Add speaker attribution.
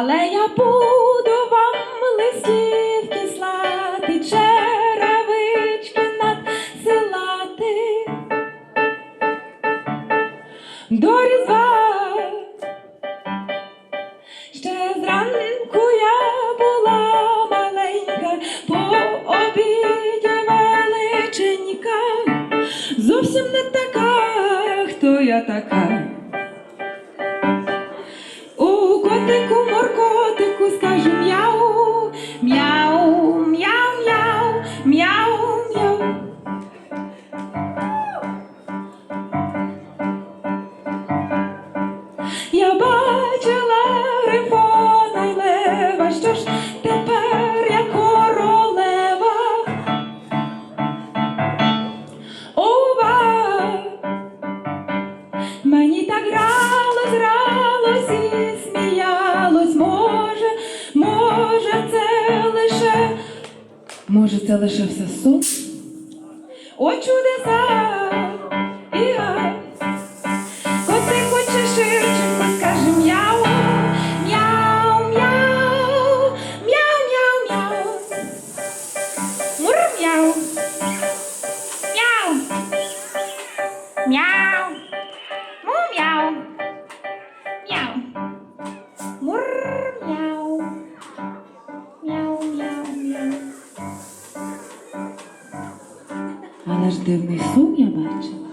Speaker 1: але я буду вам листівки слати, черевички надсилати. До різдва ще зранку я була маленька, по обіді величенька, зовсім не така, хто я така. Може, це лише все сон? О, чудеса! Іга! Котику чи ширчику скаже мяу, мяу, мяу, мяу, мяу, мяу. Мур, мяу. Мяу. Мяу. Му, мяу. Мяу. але ж дивний сум, я бачила.